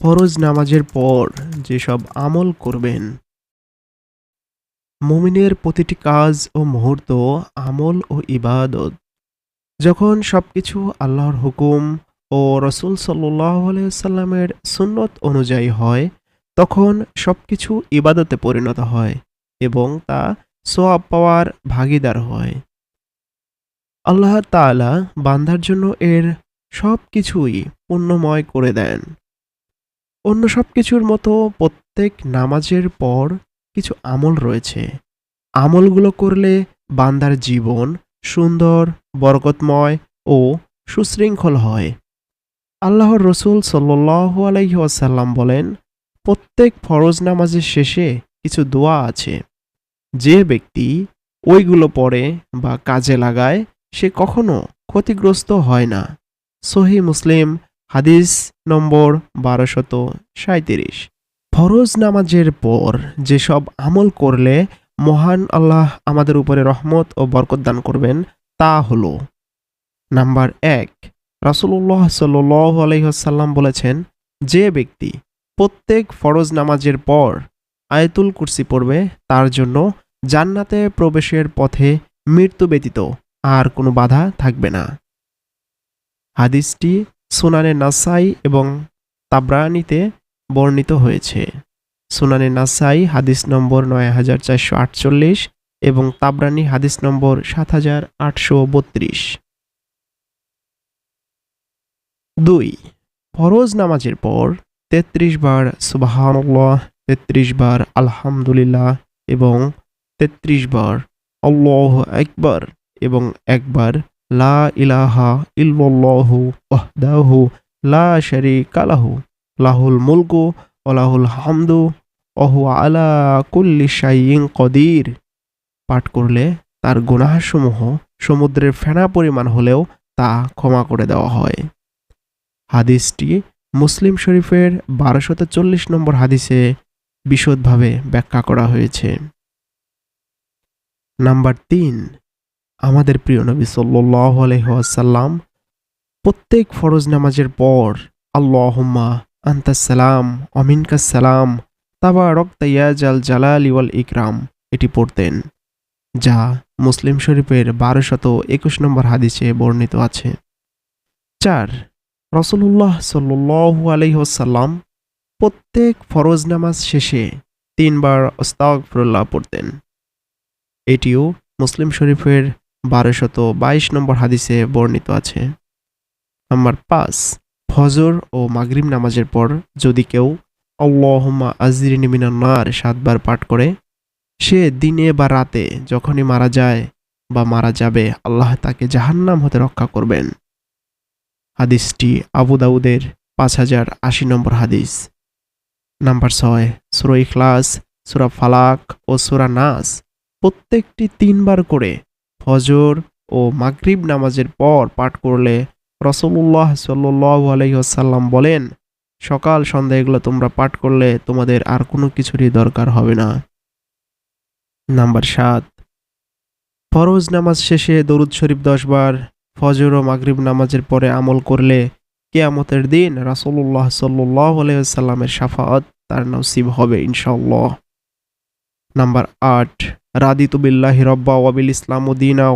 ফরজ নামাজের পর যেসব আমল করবেন, মুমিনের প্রতিটি কাজ ও মুহূর্ত আমল ও ইবাদত। যখন সবকিছু আল্লাহর হুকুম ও রসুল সাল্লাহ সাল্লামের সুন্নত অনুযায়ী হয়, তখন সবকিছু ইবাদতে পরিণত হয় এবং তা সোয়াব পাওয়ার ভাগিদার হয়। আল্লাহ তাআলা বান্দার জন্য এর সব কিছুই পুণ্যময় করে দেন। অন্য সব কিছুর মতো প্রত্যেক নামাজের পর কিছু আমল রয়েছে। আমলগুলো করলে বান্দার জীবন সুন্দর, বরকতময় ও সুশৃঙ্খল হয়। আল্লাহর রসুল সাল্লু আলাইসাল্লাম বলেন, প্রত্যেক ফরজ নামাজের শেষে কিছু দোয়া আছে। যে ব্যক্তি ওইগুলো পড়ে বা কাজে লাগায়, সে কখনো ক্ষতিগ্রস্ত হয় না। সহি মুসলিম হাদিস নম্বর বারোশত সাঁত্রিশ ফরজ নামাজের পর যেসব আমল করলে মহান আল্লাহ আমাদের উপরে রহমত ও বরকত দান করবেন, তা হল নাম্বার এক রাসুল্লাহ সাল্লাহ আলহিহাসাল্লাম বলেছেন, যে ব্যক্তি প্রত্যেক ফরজ নামাজের পর আয়তুল কুরসি পড়বে, তার জন্য জান্নাতে প্রবেশের পথে মৃত্যু ব্যতীত আর কোনো বাধা থাকবে না। হাদিসটি সুনানে নাসাই এবং তাবরানিতে বর্ণিত হয়েছে। সুনানে নাসাই হাদিস নম্বর নয় হাজার চারশো আটচল্লিশ এবং তাবরানি হাদিস নম্বর সাত হাজার আটশো বত্রিশ। দুই, ফরজ নামাজের পর তেত্রিশ বার সুবাহান্লাহ তেত্রিশ বার আলহামদুলিল্লাহ এবং তেত্রিশ বার আল্লাহ একবার এবং একবার লা ইলাহা ইল্লাল্লাহু ওয়াহদাহু লা শারীকা লাহু, লাহুল মুলকু ওয়া হামদু ওহু আলা কুল্লি শাইইন কদির। পাঠ করলে তার গুনাহসমূহ সমুদ্রের ফেনা পরিমাণ হলেও তা ক্ষমা করে দেওয়া হয়। হাদিসটি মুসলিম শরীফের বারোশত চল্লিশ নম্বর হাদিসে বিশদভাবে ব্যাখ্যা করা হয়েছে। নাম্বার তিন আমাদের প্রিয় নবী সাল্লাহ আলহাসাল্লাম প্রত্যেক ফরজ নামাজের পর আল্লাহম্মা আন্তাসালাম অমিনকাসালাম তাবা রক্তাইয়াজ আল জালাল ইওয়াল ইকরাম এটি পড়তেন, যা মুসলিম শরীফের বারোশত একুশ নম্বর হাদিসে বর্ণিত আছে। চার রসুল্লাহ সাল্লু আলহিহসাল্লাম প্রত্যেক ফরজ নামাজ শেষে তিনবার ওস্তাগফরুল্লাহ পড়তেন। এটিও মুসলিম শরীফের বারোশত বাইশ নম্বর হাদিসে বর্ণিত আছে। নাম্বার পাঁচ, ফজর ও মাগরিম নামাজের পর যদি কেউ আল্লাহম্মা আজরিনী মিনান্নার সাতবার পাঠ করে, সে দিনে বা রাতে যখনই মারা যায় বা মারা যাবে, আল্লাহ তাকে জাহান্নাম হতে রক্ষা করবেন। হাদিসটি আবু দাউদের পাঁচ হাজার আশি নম্বর হাদিস। নাম্বার ছয়, সুরা ইখলাস, সুরা ফালাক ও সুরা নাস প্রত্যেকটি তিনবার করে ফজর ও মাগরিব নামাজের পর পাঠ করলে রসুল্লাহ সাল্লু আলহিহাসাল্লাম বলেন, সকাল সন্ধ্যা এগুলো তোমরা পাঠ করলে তোমাদের আর কোনো কিছুরই দরকার হবে না। নাম্বার সাত, ফরজ নামাজ শেষে দরুদ শরীফ দশবার ফজর ও মাগরিব নামাজের পরে আমল করলে কেয়ামতের দিন রাসুল্লাহ সাল্লাহ আলহিহাল্লামের সাফাত তার নসিব হবে ইনশাল্লাহ নাম্বার আট রাদিতু বিল্লাহি রব্বা ওয়াবিল ইসলাম উদ্দিনাও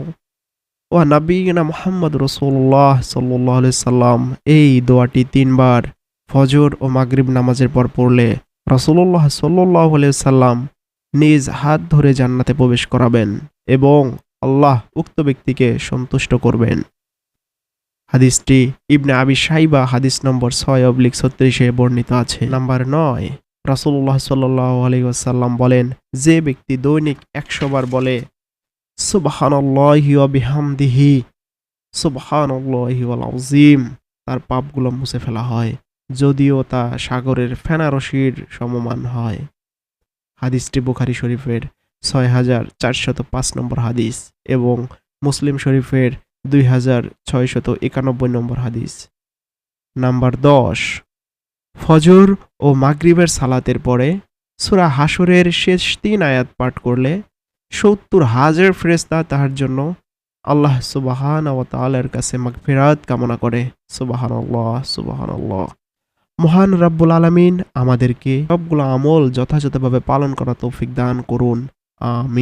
ও নাবিনা মোহাম্মদ রসুল্লাহ সাল্লাহ সাল্লাম। এই দোয়াটি তিনবার ফজর ও মাগরিব নামাজের পর পড়লে রসুল্লাহ সাল্লাহ সাল্লাম নিজ হাত ধরে জান্নাতে প্রবেশ করাবেন এবং আল্লাহ উক্ত ব্যক্তিকে সন্তুষ্ট করবেন। হাদিসটি ইবনে আবি সাইবা হাদিস নম্বর ছয় অবলিক ছত্রিশে বর্ণিত আছে। নাম্বার নয় রাসুল্লাহ সাল্লাহ আলী বলেন, যে ব্যক্তি দৈনিক একশো বার বলে সুবহানল্লাহিহামদিহি সুবহানল্লাহিম তার পাপগুলো মুছে ফেলা হয়, যদিও তা সাগরের ফেনারসির সমমান হয়। হাদিসটি বুখারি শরীফের ছয় হাজার চারশত পাঁচ নম্বর হাদিস এবং মুসলিম শরীফের দুই হাজার ছয়শত একানব্বই নম্বর হাদিস। নাম্বার দশ ফজর ও মাগরিবের সালাতের পরে সুরা হাসরের শেষ তিন আয়াত পাঠ করলে সত্তর হাজার ফেরেস্তা তাহার জন্য আল্লাহ সুবাহান তালের কাছে মাগফিরাত কামনা করে। সুবাহান আল্লাহ সুবাহান আল্লাহ মহান রাব্বুল আলামিন আমাদেরকে সবগুলো আমল যথাযথভাবে পালন করা তৌফিক দান করুন। আমিন।